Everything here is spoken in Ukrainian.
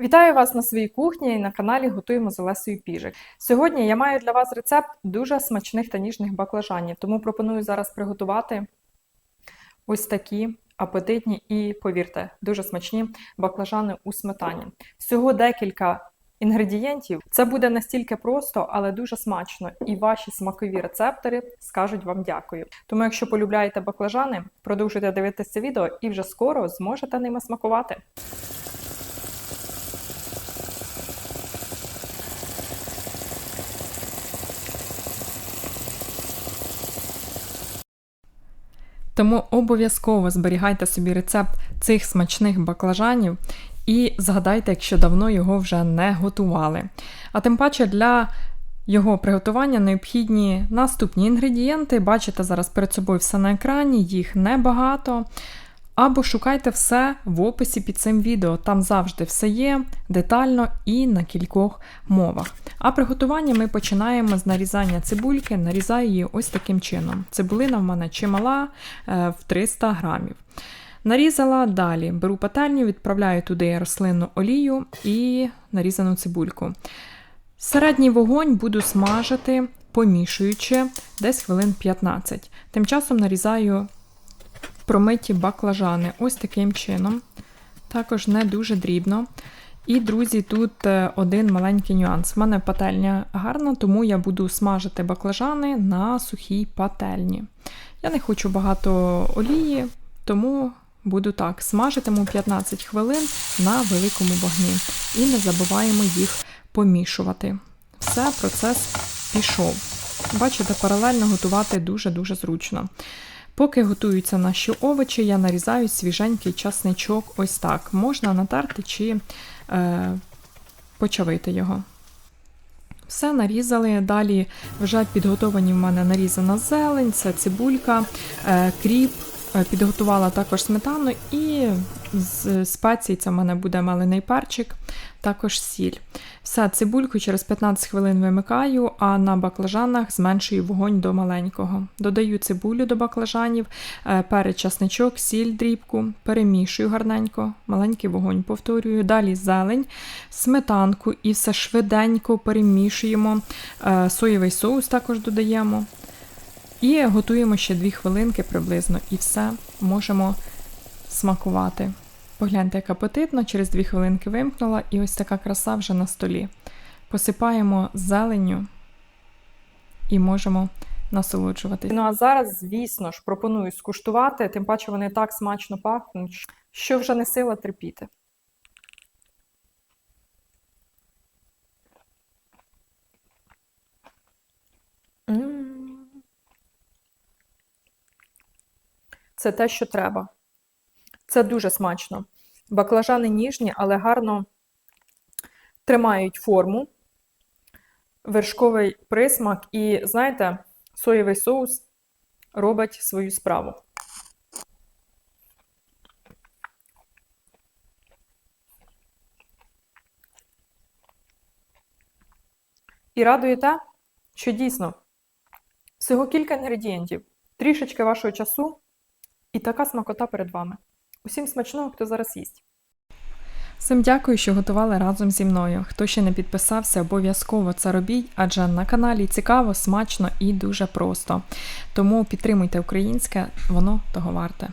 Вітаю вас на своїй кухні і на каналі Готуємо з Олесею Піжик. Сьогодні я маю для вас рецепт дуже смачних та ніжних баклажанів, тому пропоную зараз приготувати ось такі апетитні і, повірте, дуже смачні баклажани у сметані. Всього декілька інгредієнтів. Це буде настільки просто, але дуже смачно, і ваші смакові рецептори скажуть вам дякую. Тому, якщо полюбляєте баклажани, продовжуйте дивитися відео і вже скоро зможете ними смакувати. Тому обов'язково зберігайте собі рецепт цих смачних баклажанів і згадайте, якщо давно його вже не готували. А тим паче для його приготування необхідні наступні інгредієнти. Бачите зараз перед собою все на екрані, їх небагато. Або шукайте все в описі під цим відео. Там завжди все є детально і на кількох мовах. А приготування ми починаємо з нарізання цибульки, нарізаю її ось таким чином. Цибулина в мене чимала е, в 300 грамів. Нарізала далі, беру пательню, відправляю туди рослинну олію і нарізану цибульку. Середній вогонь буду смажити, помішуючи десь хвилин 15. Тим часом нарізаю промиті баклажани ось таким чином. Також не дуже дрібно. І, друзі, тут е, один маленький нюанс. У мене пательня гарна, тому я буду смажити баклажани на сухій пательні. Я не хочу багато олії, тому буду так. Смажитиму 15 хвилин на великому вогні. І не забуваємо їх помішувати. Все, процес пішов. Бачите, паралельно готувати дуже-дуже зручно. Поки готуються наші овочі, я нарізаю свіженький часничок ось так. Можна натерти чи е, почавити його. Все нарізали. Далі вже підготовані в мене нарізана зелень, це цибулька, е, кріп. Е, Підготувала також сметану і з спецій це в мене буде малиний перчик, також сіль. Все, цибульку через 15 хвилин вимикаю, а на баклажанах зменшую вогонь до маленького. Додаю цибулю до баклажанів, е, перець, часничок, сіль дрібку, перемішую гарненько, маленький вогонь повторюю. Далі зелень, сметанку і все швиденько перемішуємо. Е, Соєвий соус також додаємо. І готуємо ще 2 хвилинки приблизно, і все можемо смакувати. Погляньте, як апетитно, через 2 хвилинки вимкнула, і ось така краса вже на столі. Посипаємо зеленню і можемо насолоджуватися. Ну а зараз, звісно ж, пропоную скуштувати, тим паче вони так смачно пахнуть, що вже не сила терпіти. Це те, що треба. Це дуже смачно. Баклажани ніжні, але гарно тримають форму, вершковий присмак і, знаєте, соєвий соус робить свою справу. І радує те, що дійсно всього кілька інгредієнтів, трішечки вашого часу, і така смакота перед вами. Усім смачного, хто зараз їсть. Всім дякую, що готували разом зі мною. Хто ще не підписався, обов'язково це робіть, адже на каналі цікаво, смачно і дуже просто. Тому підтримуйте українське, воно того варте.